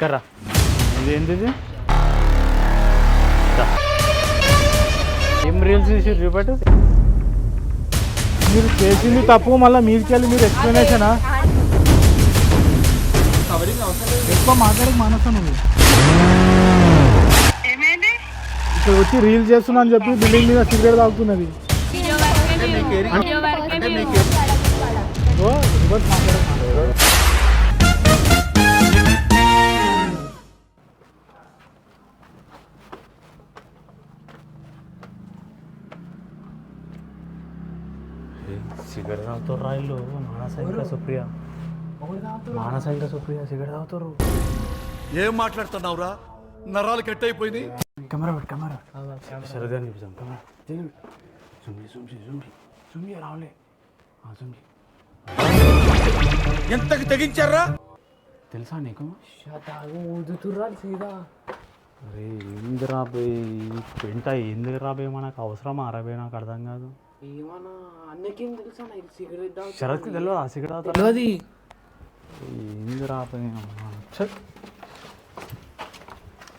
కర్రా ఇదేంది ఇది దా. ఏం రీల్స్ తీసి చూపెట్టు. మీరు చేసింది తప్పు మళ్ళీ మీదికెళ్ళి మీరు ఎక్స్ప్లెనేషనా ఎక్కువ మాట్లాడక మానసా ఇక్కడ వచ్చి రీల్ చేస్తున్నా అని చెప్పి బిల్డింగ్ మీద సిగరెట్ తాగుతున్నది. వీడియో వరకే view. వీడియో వరకే view. ఓ రివర్స్ సిగరెట్ తాగుతారు రాయిలు మానస ఇంకా సుప్రియ. మానస ఇంకా సుప్రియ సిగరెట్ తాగుతారు ఏం మాట్లాడుతున్నావురా? నరాలు కట్ అయిపోయింది కెమెరా పెట్టు. కెమెరా. సరదా చూపిస్తాం కెమెరా జుమ్మి జుమ్మి జుమ్మి జుమ్మి రావులే జుమ్మి ఎంతకి తెగించారా? తెలుసా నీకు? అరే ఏంది రాబోయ్ పెంట ఏంది రాబోయ్ మనకు అవసరమా? అరబై నాకు అర్థం కాదు. శరత్కి తెలియదు ఆ సిగరెట్ తెలియదు ఏంది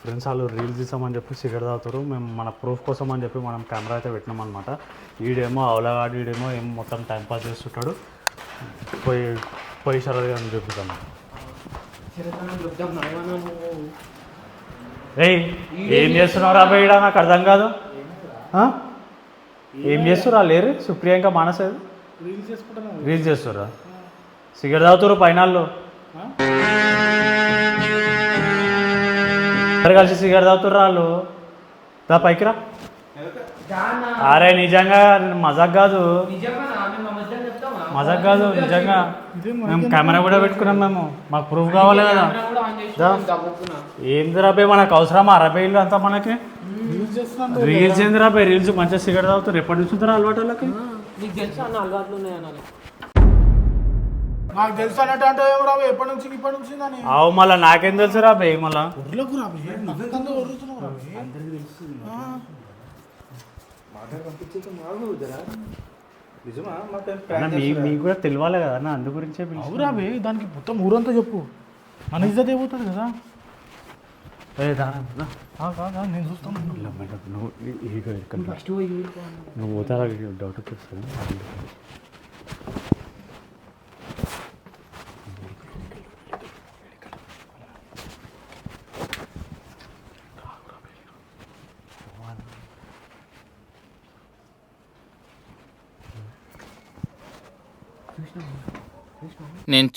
ఫ్రెండ్స్ వాళ్ళు రీల్స్ తీసామని చెప్పి సిగరెట్ తాగుతారు. మేము మన ప్రూఫ్ కోసం అని చెప్పి మనం కెమెరా అయితే పెట్టినాం అనమాట ఈడేమో అవలగాడు ఈడేమో ఏం మొత్తం టైం పాస్ చేస్తుంటాడు. పోయి పోయి శరత్ అని చూపిస్తాం చెప్తాం ఏమన్నా నువ్వు. రేయ్ ఏం చేస్తున్నావు రాబోయ్ ఈడ? నాకు అర్థం కాదు? ఏం చేస్తురా లేరు. సుప్రియ ఇంకా మానస రీల్స్ చేస్తురా సిగరెట్ తాగుతారు పైన వాళ్ళు. అందరు కలిసి సిగరెట్ తాగుతుర్రు వాళ్ళు. దా పైకి రా. అరే నిజంగా మజాక్ కాదు. మజాక్ కాదు నిజంగా. మేము కెమెరా కూడా పెట్టుకున్నాం మేము. మాకు ప్రూఫ్ కావాలి కదా. ఏంది రాబోయ్ మనకు అవసరమా? అరవై ఇల్లు అంతా మనకి. రీల్స్ ఏంది రాబోయ్ రీల్స్ మంచిగా సిగరెట్ తాగుతారు. ఎప్పటి నుంచి ఉంటారు అలవాటు వాళ్ళకి? నీకు తెలుసా అన్న అలవాట్లు ఉన్నాయన్న నాకు తెలుసు అన్నట్టు అంటే ఏం రావు ఎప్పటి నుంచి ఇప్పటి నుంచి అని అవు మళ్ళీ నాకేం తెలుసు రాబోయ్ మళ్ళా? ఊర్లోకి రావు నవ్వుతుందో ఒర్రుతున్నావు రావు అన్న, మీ మీకు కూడా తెలియాలి కదా అన్న అందు గురించే పిలిచి అవురా బే దానికి మొత్తం ఊరంతా చెప్పు. మన ఇజ్జత్ అయిపోతుంది కదా? నేను చూస్తాను. నువ్వు. నువ్వు డౌట్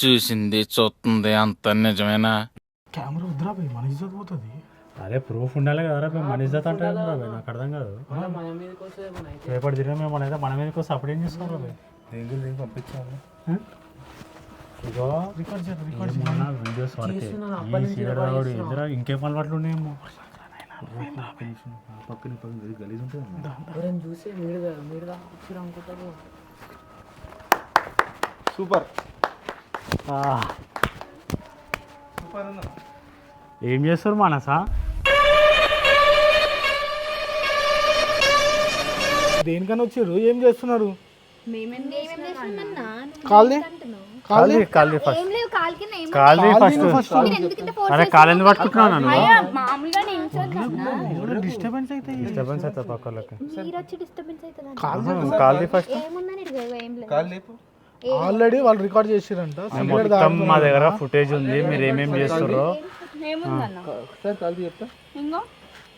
చూసింది చూస్తుంది అంత నిజమేనా? కెమెరా వద్దురా బే మన ఇజ్జత్ పోతుంది. అదే ప్రూఫ్ ఉండాలి కదా రా మన ఇజ్జత్ అంటే? నాకు అర్థం కాదు. వస్తే అయితే. రేపటి దినం మేము అనేది మన మీద కోసం అప్పుడు ఏం చేస్తాం రా బే? పంపించాలి? ఇగో రికార్డ్ చేయాలి వీడియోస్ వరకే. ఈ. ఎదురా ఇంకేం అలవాట్లు ఉన్నాయేమో మీరు మీరు వచ్చి అనుకుంటారు. సూపర్. ఏం చేస్తారు మానసా దేనికన్నా వచ్చారు ఏం చేస్తున్నారు కాల్ది? కాల్ది కాల్ది ఫస్ట్ కాల్ది అరే కాలు ఎందుకు నన్ను. డిస్టర్బెన్స్ అయితే డిస్టర్బెన్స్ అవుతుంది పక్కలకి కాల్ది ఫస్ట్ లేదు ఆల్రెడీ వాళ్ళు రికార్డ్ చేసిరంట. మొత్తం మా దగ్గర ఫుటేజ్ ఉంది మీరు ఏమేమి చేస్తారో. ఒకసారి కాల్ చెప్తా. ఇంకో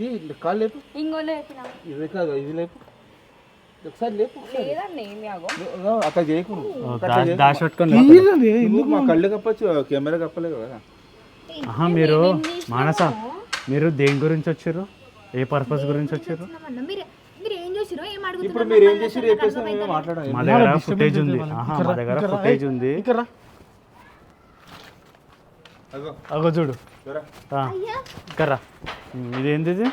ఈ కాల్ లేపు. ఇంకో లేపిన? ఇది కాదు ఇది లేపు. ఒకసారి లేపు దాచి లేపు. నువ్వు మా కళ్ళు కప్పచ్చు కెమెరా కప్పలేదు కదా. ఆహా మీరు మానస మీరు దేని గురించి వచ్చారు? ఏ పర్పస్ గురించి వచ్చారు? ఏం ఇప్పుడు మీరు ఏం చేసి చెప్పేసి మేము మాట్లాడాలి మా దగ్గర ఫుటేజ్ ఉంది. ఆహా మా దగ్గర ఫుటేజ్ ఉంది. ఇక్కడ రా. అగో చూడు. చూరా. ఆ, ఇక్కడ రా. ఉమ్, ఇదేంది ఇది?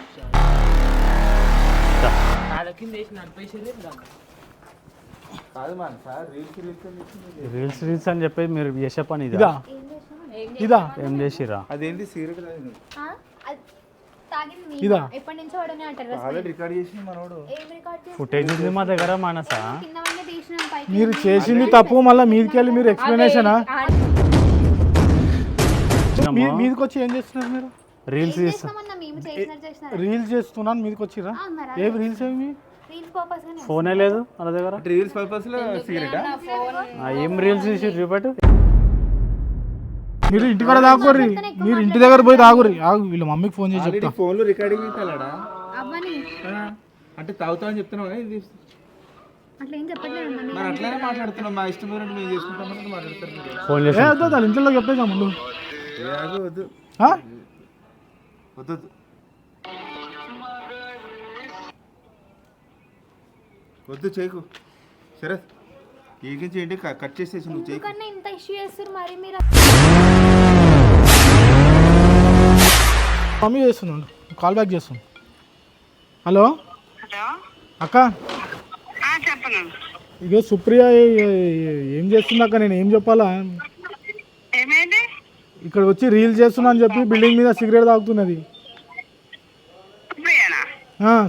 దా. కాళ్ళ కింద వేసి నడిపేసేది దాన్ని కాదు మన sir reels reels reels reels అని చెప్పి మీరు చేసే పని ఇదా? ఇదా. ఇదా ఏం చేసిరా అదేంటి సీరియల్ ఆ? అది ఇదా? ఎప్పటి నుంచో వాడనే అంటారు ఆల్రెడీ రికార్డ్ చేసి మనోడు. ఏం రికార్డ్ చేసి ఫుటేజ్ ఉంది మా దగ్గర మానస. తీసినాం పైకి మీరు చేసింది తప్పు మళ్ళీ మీదికెళ్ళి మీరు ఎక్స్ప్లెనేషనా మీదకి వచ్చి ఏం చేస్తున్నారు మీరు? రీల్స్ చేస్తామన్నా మేము రీల్స్ చేస్తున్నాను మీదకి వచ్చిరా ఏవి రీల్స్ ఏమి రీల్స్ పర్పస్ గానే ఫోనే లేదు మన దగ్గర. రీల్స్ పర్పస్లో సిగరెటా ఆ, ఏం రీల్స్ తీసి చూపెట్టు. మీరు ఇంటికాడ తాగుర్రి మీరు ఇంటి దగ్గర పోయి తాగుర్రి. ఆగు వీళ్ళ మమ్మీకి ఫోన్ చేసి చెప్తా. ఫోన్లో రికార్డింగ్ అవుతాడా అవ్వని. అంటే తాగుతా అని చెప్తున్నావు ఇది అట్లా ఏం చెప్పట్లేదు మరి అట్లానే మాట్లాడుతున్నాం మా ఇష్టం మీద మేము చేసుకుంటామని మాట్లాడతారు మీరు. ఫోన్ చేసి వద్దు వాళ్ళ ఇంట్లో చెప్పేసా ముందు వద్దు? వద్దు వద్దు. చేయకు. సరే ఈగించి ఏంటి? క- కట్ చేసేసి నువ్వు చేయకు. ఇష్యూ చేస్తారు మరి మీరు? మమ్మీ చేస్తున్నాడు. కాల్ బ్యాక్ చేస్తాను హలో? అక్క? చెప్పను? ఇగో సుప్రియ ఏ- చేస్తుంది అక్క? నేను ఏం చెప్పాలా? ఏమైంది? ఇక్కడ వచ్చి రీల్ చేస్తున్నా అని చెప్పి బిల్డింగ్ మీద సిగరెట్ తాగుతున్నది.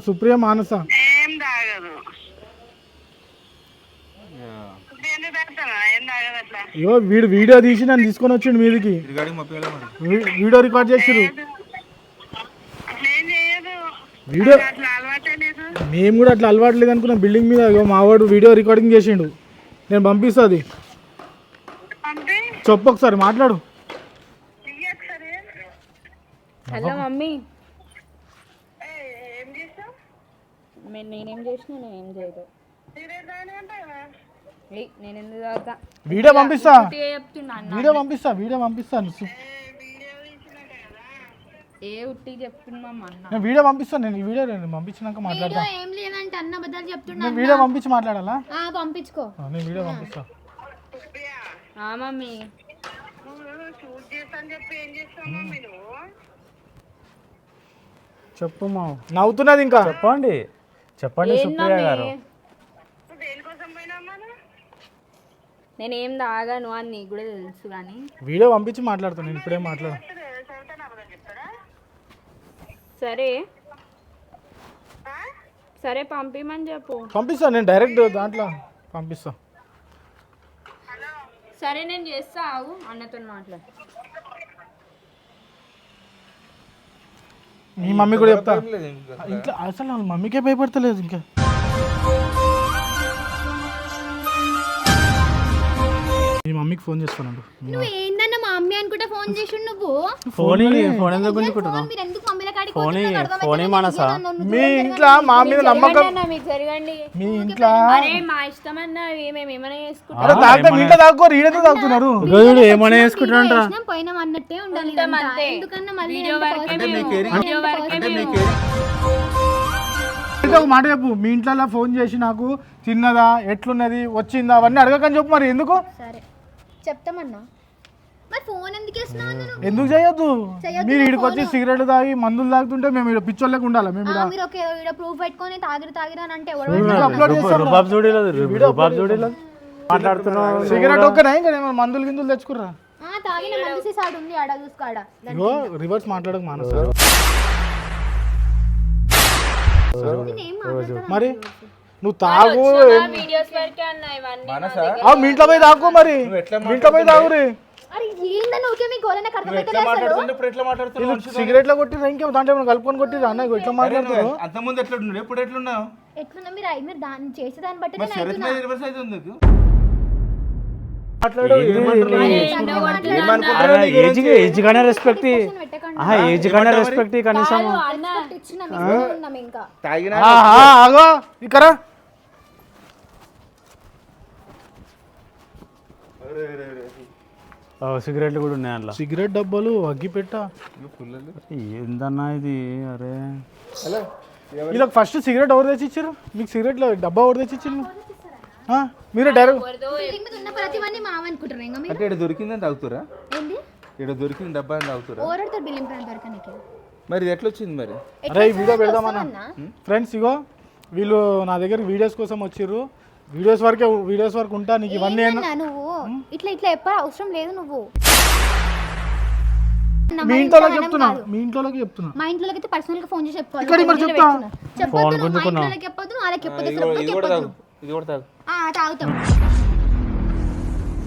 సుప్రియ మానస ఏం తాగదు సుప్రియ ఎందుకు తాగుతానా ఏం ఇగో వీడు వీడియో తీసి నన్ను తీసుకొని వచ్చిండు మీదికి. మా వీడియో రికార్డ్ చేసిరు వీడియో అట్లా అలవాటే లేదు మేము కూడా అట్లా అలవాటు లేదు అనుకున్నాం బిల్డింగ్ మీద ఇగో మావాడు వీడియో రికార్డింగ్ చేసిండు. నేను పంపిస్తా అది. పంపి. చెప్పు ఒకసారి మాట్లాడు. Hello mummy. మే- నేనేం చేసినా నేనేం చేయలేదు సీరియస్ అయినా అంటావా ఏయ్, నేను ఎందుకు తాగుతా? వీడియో పంపిస్తా. ఉట్టిగా చెప్తున్నా అన్న. వీడియో పంపిస్తా వీడియో పంపిస్తాను ఏ ఉట్టి చెప్తున్నా అన్న? నేను వీడియో పంపిస్తాను నేను ఈ వీడియో నేను పంపించినాక మాట్లాడతా. ఏం లేదంటే అన్న బద్దలు చెప్తున్నా నేను వీడియో పంపించి మాట్లాడాలా? ఆ, పంపించుకో. ఆ, నేను వీడియో పంపిస్తా. ఆ మమ్మీ. నువ్వు షూట్ చేస్తా అని చెప్పి ఏం చేస్తావు మమ్మీ నువ్వు చెప్పు మా నవ్వుతున్నది ఇంకా. చెప్పండి. చెప్పండి సుప్రియ గారు. నేనేం తాగాను అని నీకు కూడా తెలుసు కానీ. వీడియో పంపించి మాట్లాడతాను నేను ఇప్పుడే మాట్లాడ సరే. సరే పంపిమని చెప్పు. పంపిస్తా నేను డైరెక్ట్ దాంట్లో పంపిస్తా. సరే నేను చేస్తా ఆగు అన్నతో మాట్లాడు మీ మమ్మీ కూడా చెప్తా. ఇంకా. అసలు వాళ్ళ మమ్మీకే భయపడతలేదు ఇంకా. మీ మమ్మీకి ఫోన్ చేస్తానండు నువ్వు ఏందన్న మా అమ్మ అనుకుంటా ఫోన్ చేసి నువ్వు? ఫోన్ ఫోన్ ఎందుకు గుంజుకుంటున్నావు? మీరు ఎందుకు మమ్మీల కాడికి ఫోన్ ఫోన్. మనసా. మీ ఇంట్లో మా మీద నమ్మకం మీకు జరగండి. మీ ఇంట్లో అరే మా ఇష్టం అన్న మేము ఏమైనా చేసుకుంటాం అరే తాగుతా మీ ఇంట్లో తాగుకోరు ఈడెందుకు తాగుతున్నారు? వీడు ఏమైనా చేసినాం, పోయినాం అన్నట్టే ఉండాలి. అంతే. ఎందుకన్నా మళ్ళీ వీడియో వరకే వీడియో వరకే ఒక మాట చెప్పు మీ ఇంట్లో ఫోన్ చేసి నాకు తిన్నదా ఎట్లున్నది వచ్చిందా అవన్నీ అడగకని చెప్పు మరి ఎందుకు? సరే. చెప్తామన్నా. మరి ఫోన్ ఎందుకు వేస్తున్నావు? ఎందుకు చేయొద్దు? చేయొద్దు, మీరు ఇక్కడికి వచ్చి సిగరెట్ తాగి మందులు తాగుతుంటే మేము ఇక్కడ పిచ్చోళ్ళకి ఉండాలి? మేము మీరు ఒక ఈడ ప్రూఫ్ పెట్టుకొని తాగిరు తాగిరు అని అంటే ఎవరు అప్లోడ్ చేస్తాం రుబాబ్ చూడలేదు రుబాబ్ చూడలేదు. మాట్లాడుతున్నావు. సిగరెట్ ఒక్కనే? ఇంకా ఏమైనా మందులు గిందులు తెచ్చుకుర్రా? ఆ, తాగిన మంది సీసాడు ఉంది ఆడ చూసుకో ఆడ. ఇగో రివర్స్ మాట్లాడక మానస నేనేం మాట్లాడతాను మరి? నువ్వు తాగు వీడియోస్ వరకే అన్న ఇవన్నీ ఆ, మీ ఇంట్లో పోయి తాగు మరి. మీ ఇంట్లో పోయి తాగురి. అరే ఏందని ఓకే మీ గోల నాకు అర్థమైతే ఎట్లా మాట్లాడుతుంటే ఇప్పుడు ఎట్లా మాట్లాడుతున్నావు? సిగరెట్లో కొట్టిరా ఇంకేం దాంట్లో ఏమైనా కలుపుకొని కొట్టిరా అన్న ఇగో ఇట్లా మాట్లాడుతున్నారు అంత ముందు ఎట్లా ఉండే ఇప్పుడు ఎట్లున్నావు? ఎట్లున్నా మీరు మీరు దాన్ని చేసే దాన్ని బట్టి మరి నేను శరత్ అవుతున్నా. మీద రివర్స్ అవుతుంది నీకు? మాట్లాడు ఏజ్ ఏజ్ గానే రెస్పెక్ట్ ఏజ్ గానే రెస్పెక్ట్ కనీసం. Respect ఇచ్చిన మీ ముందు ఉన్నాం ఇంకా. తాగినా? ఆహా, ఆగో ఇక్కడ సిగరెట్లు కూడా ఉన్నాయి అందులో. సిగరెట్ డబ్బాలు అగ్గి పెట్ట. ఏందన్నా ఇది? అరే. ఇలా ఫస్ట్ సిగరెట్ ఎవరు తెచ్చి ఇచ్చారు మీకు సిగరెట్ డబ్బా ఎవరు తెచ్చి ఇచ్చారు మీరే డైరెక్ట్ అంటే ఇక్కడ దొరికిందని తాగుతురా? ఇక్కడ దొరికింది డబ్బా అని తాగుతురా? మరి ఇది ఎట్లా వచ్చింది మరి? అరే ఈ వీడియో పెడదామన్నా. ఫ్రెండ్స్ ఇగో వీళ్ళు నా దగ్గర వీడియోస్ కోసం వచ్చిర్రు. వీడియోస్ వరకే వీడియోస్ వరకు ఉంటా నీకు ఇవన్నీ ఏందన్నా నువ్వు ఇట్లా ఇట్లా చెప్పా అవసరం లేదు నువ్వు మీ ఇంట్లో చెప్తున్నా. మీ ఇంట్లోకి చెప్తున్నా మా ఇంట్లో అయితే పర్సనల్గా ఫోన్ చేసి చెప్పుకోవాలి ఇక్కడ మరి చెప్తా. చెప్పొద్దు నువ్వు మా ఇంట్లో చెప్పొద్దు నువ్వు వాళ్ళకి చెప్పొద్దు ఇది అసలు కూడా- ఎవ్వరికి ఇది కూడా చెప్పొద్దు తాగు ఇది కూడా తాగు ఆ, తాగుతాం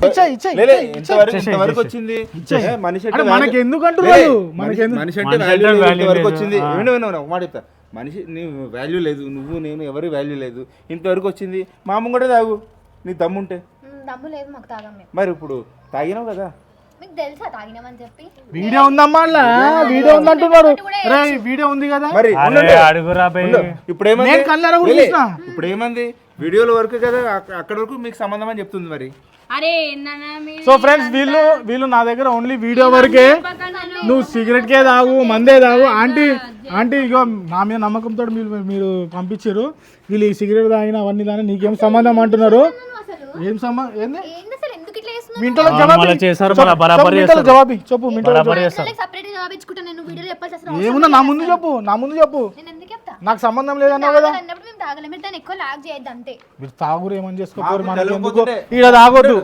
ఇచ్చేయ్, ఇంతవరకు ఇచ్చేయ్. వచ్చింది. ఏ, మనిషి అంటే మనకి ఎందుకు వాళ్ళు? మనిషి- మనకి ఎందుకు? మనిషి అంటే మనిషి వాల్యూ లేదు, ఇంతవరకు. వచ్చింది ఆ. విను విను విను, ఒక మాట చెప్తా మనిషి నీ వాల్యూ లేదు. నువ్వు నేను ఎవరి వాల్యూ లేదు. ఇంతవరకు వచ్చింది మా అమ్మ కూడా తాగు. నీ దమ్ముంటే. దమ్ము లేదు మాకు తాగం మేము. మరి ఇప్పుడు తాగినావు కదా? మీకు తెలుసా తాగినామని చెప్పి? వీడియో ఉందమ్మా అలా? వీడియో ఉందంటున్నాడు. రే వీడియో ఉంది కదా? మరి. అడుగురా. ఇప్పుడు ఏమంది కళ్ళారా. ఇప్పుడు ఏమంది వీడియోల వరకు కదా అక్క- అక్కడ వరకు మీకు సంబంధం అని చెప్తుంది మీరు. సో ఫ్రెండ్స్ వీళ్ళు వీళ్ళు నా దగ్గర ఓన్లీ వీడియో వరకే. నువ్వు సిగరెట్ కే తాగు మందే తాగు. ఆంటీ ఆంటీ ఇగో నా మీద నమ్మకంతో మీరు మీరు పంపించారు వీళ్ళు ఈ సిగరెట్ తాగిన అవన్నీ దాని నీకేం సంబంధం అంటున్నారు? ఏం సంబంధం ఏంది? జవాబు. చేశారు, చెప్పు, మళ్ళా బరాబర్ చెప్పు, మీ ఇంట్లో చేస్తారు. జవాబు చెప్పు మీ ఇంట్లో బరాబర్ జవాబు. చేస్తారు సపరేట్ జవాబు ఇచ్చుకుంటా నేను వీడియోలో చెప్పాల్సి అసలు ఏముందో? నా ముందు చెప్పు నా ముందు చెప్పు. నేను ఎందుకు చెప్తా? నాకు సంబంధం లేదన్నావు కదా. తాగలేము దాన్ని ఎక్కువ లాగ్ చేయొద్దు అంతే. మీరు తాగురు ఏమని చేసుకోరు మనకి ఎందుకు. ఈడ తాగొద్దు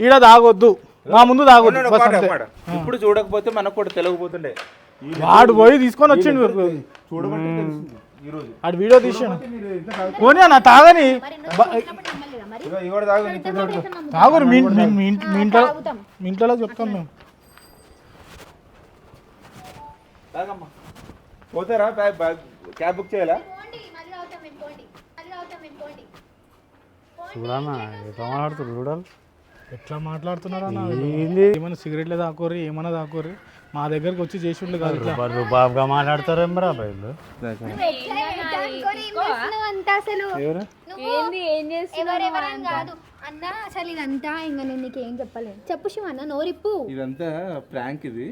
ఈడ తాగొద్దు నా ముందు తాగొద్దు బస్ అంతే. ఇప్పుడు చూడకపోతే మనకు కూడా తెలియకపోతుండే వాడు పోయి తీసుకొని వచ్చిండు చూడబట్టి తెలిసింది ఈ రోజు. వీడియో తీసాను పోనీ అన్న తాగని. నమ్మలేదా మరి? ఇగో ఇవాడు తాగు నీ చేతిలో పట్టుకో. తాగురు మీ మీ- మీ ఇంట్- మీ ఇంట్లో మీ ఇంట్లో చెప్తాం మేము. తాగమ్మా. పోతారా? బ్యాగ్ బ్యాగ్ క్యాబ్ బుక్ చేయాలా? చూడన్నా ఎట్లా మాట్లాడుతున్నారు చూడాలి. ఎట్లా మాట్లాడుతున్నారా అన్న ఏంది? ఏమైనా సిగరెట్లే తాకోరు ఏమైనా తాకోరు మా దగ్గరకు వచ్చి చేసిండు కాదు ఇట్లా. బాబుగా మాట్లాడతారు బయలు? ఏం చేస్తున్నావు అంత అసలు? ఎవరు? నువ్వు ఏంది ఏం చేస్తున్నావు ఎవరెవరని కాదు. అన్న అసలు ఇదంతా ఇంకా నేను నీకు ఏం చెప్పలేను. చెప్పు శివ అన్న నోరిప్పు. ఇదంతా ప్రాంక్ ఇది.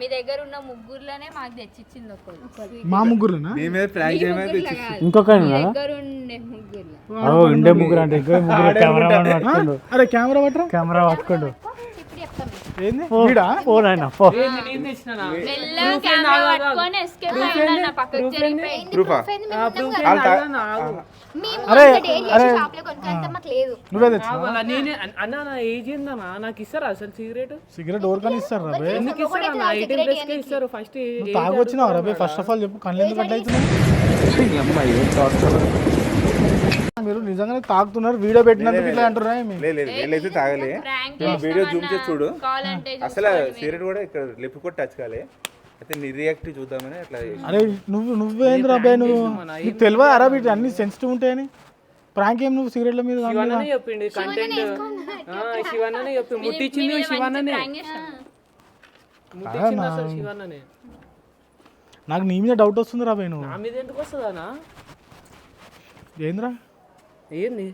మీ దగ్గర ఉన్న ముగ్గురులోనే మాకు తెచ్చిచ్చింది ఒకరు మా ముగ్గురునా? నీ మీద ప్రాంక్ చేయమని తెచ్చి ఇంకొక మీ దగ్గర ఉండే ముగ్గురులో. ఓ ఇండే ముగ్గురు అంటే ఇంకో ముగ్గురు కెమెరా పట్టుకోండు. అరే కెమెరా పట్టరా. కెమెరా పట్టుకోండు. ఇప్పుడు చెప్తాను ఫోన్ అయినా అరే, అరే. నువ్వే ఏజ్ ఏందన్నా? నాకు ఇస్తారా అసలు సిగరెట్? సిగరెట్ ఎవరికని ఇస్తారు ఎందుకు ఇస్తారా? నా ఇస్తారు. ఫస్ట్ తాగొచ్చినావు రా బే? ఫస్ట్ ఆఫ్ ఆల్ చెప్పు కళ్ళు ఎందుకు అట్లా అవుతున్నాయి? మీరు నిజంగానే తాగుతున్నారు వీడియో పెట్టినందుకు ఇట్లా అంటారా ఏమి? లేదు వీళ్ళైతే తాగలే. వీడియో జూమ్ చేసి చూడు. కావాలంటే అసలు సిగరెట్ కూడా ఇక్కడ లిప్ కూడా టచ్ కాలే. అయితే నీ రియాక్ట్ చూద్దామని అట్లా. అరే నువ్వు నువ్వేంద్రా బే నువ్వు? నీకు తెలియదు అరా వీటి అన్ని సెన్సిటివ్ ఉంటాయని? ప్రాంక్ ఏం నువ్వు సిగరెట్ల మీద దాని మీద? శివన్ననే చెప్పిండు కంటెంట్ శివన్ననే చెప్పి ముట్టించింది శివన్ననే. ముట్టించింది అసలు శివన్ననే. నాకు నీ మీద డౌట్ వస్తుంది రా బే నువ్వు. నా మీద ఎందుకు వస్తుందనా ఏంద్రా? ఏంది?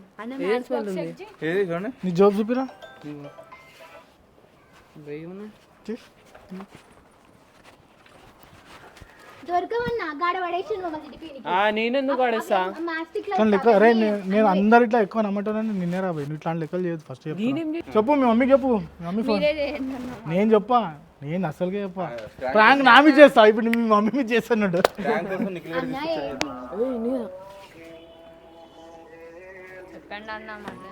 ఏం స్మెల్ ఉంది? ఏది చూడండి? నీ జోబ్ చూపిరా. నేనెందుకు ఆడేస్తా కానీ లెక్క అరే నేను అందరు ఇట్లా ఎక్కువ నమ్మటానని నిన్నే రా బే నువ్వు ఇట్లాంటి లెక్కలు చేయదు ఫస్ట్ చెప్పు. మీ మమ్మీకి చెప్పు. మీ మమ్మీ ఫోన్. నేను చెప్పా. నేను అసలుకే చెప్పా. ప్రాంక్ నా మీద చేస్తా. ఇప్పుడు మీ మమ్మీ మీద చేస్తున్నాడు చెప్పండి అన్న మళ్ళీ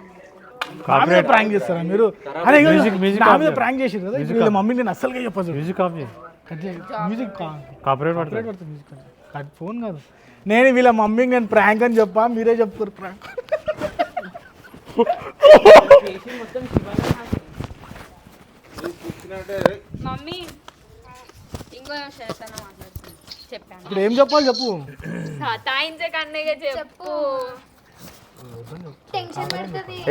నా మీద ప్రాంక్ చేస్తారా మీరు? అరే ఇగో, నా మీద ప్రాంక్ చేసిరు కదా వీళ్ళ మమ్మీ నేను అసలుగా చెప్పదు. మ్యూజిక్ ఆఫ్ చేయి. మ్యూజిక్ కాపరేట్ పడుతుంది. పడుతుంది మ్యూజిక్ కట్ ఫోన్ కాదు. నేను వీళ్ళ మమ్మీకి నేను ప్రాంక్ అని చెప్పా మీరే చెప్తారు ప్రాంక్ మమ్మీ ఇంకో చేస్తాను మాట్లాడుతుంది చెప్పాను. ఇప్పుడు ఏం చెప్పాలి చెప్పు. తాయించే కన్నయ్య చెప్పు.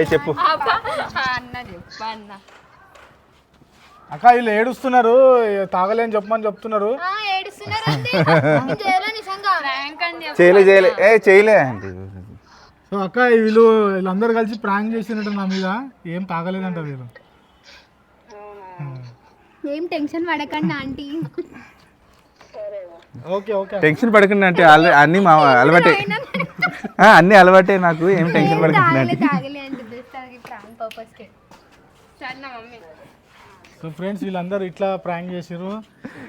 ఏ చెప్పు. అబ్బా, అన్న చెప్పు అన్న. అక్క వీళ్ళు ఏడుస్తున్నారు. తాగలేని చెప్పమని చెప్తున్నారు. చేయలే చేయలే చేయలే. ఏ చేయలే. అంటే సో అక్క వీళ్ళు వీళ్ళందరూ కలిసి ప్రాంక్ చేసినట్టు నా మీద. ఏం తాగలేదంట వీళ్ళు. ఏం టెన్షన్ పడకండి ఆంటీ. Okay okay. టెన్షన్ పడకండి అంటే ఆల్రెడీ అన్ని మా అలవాటే. అన్ని అలవాటే నాకు ఏం టెన్షన్ పడకండి సో ఫ్రెండ్స్ వీళ్ళందరూ ఇట్లా ప్రాంక్ చేసారు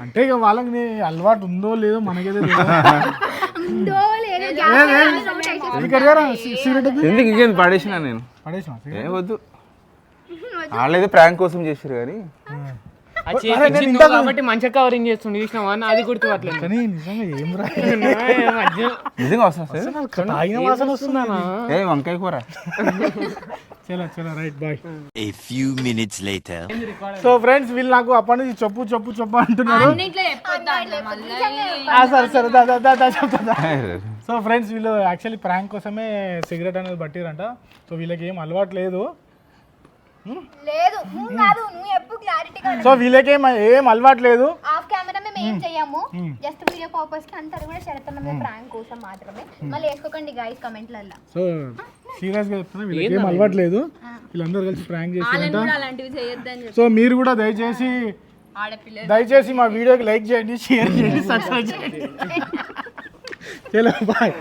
అంటే ఇక వాళ్ళకి అలవాటు ఉందో లేదో ఉంది. ఎందుకు ఇంకేం పడేసిన నేను? పడేసినా వద్దు. వాళ్ళైతే ప్రాంక్ కోసం చేసారు కానీ. కాబట్టి మంచిగా కవరింగ్ చేస్తుండే. చూసినావా అన్న అది గుర్తుపట్టలేదు. కానీ నిజంగా ఏం రా? నిజంగా వస్తుంది సార్? తాగిన వాసన వస్తుందా? ఏ వంకాయ కూర? చలో చలో right bye. A few minutes later. So friends వీళ్ళు నాకు అప్పటి నుంచి చెప్పు చెప్పు చెప్పు అంటున్నారు. సరే సరే దా దా, దా దా చెప్తా దా. సో ఫ్రెండ్స్ వీళ్ళు యాక్చువల్లీ ప్రాంక్ కోసమే సిగరెట్ అనేది పట్టిరంట. సో వీళ్ళకి ఏం అలవాటు లేదు. లేదు కాదు నువ్వు ఎప్పుడు క్లారిటీగా సో వీళ్ళకి ఏం అలవాటు లేదు ఆఫ్ కెమెరా మేము ఏం చెయ్యము. జస్ట్ వీడియో పర్పస్కి అంతా కూడా శరతన్న ప్రాంక్ కోసం మాత్రమే. మళ్ళీ వేసుకోకండి గైస్ కమెంట్లలో సో సీరియస్గా చెప్తున్నా వీళ్ళకి ఏం అలవాటు లేదు వీళ్ళందరూ కలిసి ప్రాంక్ చెప్పి. సో మీరు కూడా దయచేసి దయచేసి మా వీడియోకి లైక్ చేయండి షేర్ చేయండి సబ్స్క్రైబ్ చేయండి. చలో బాయ్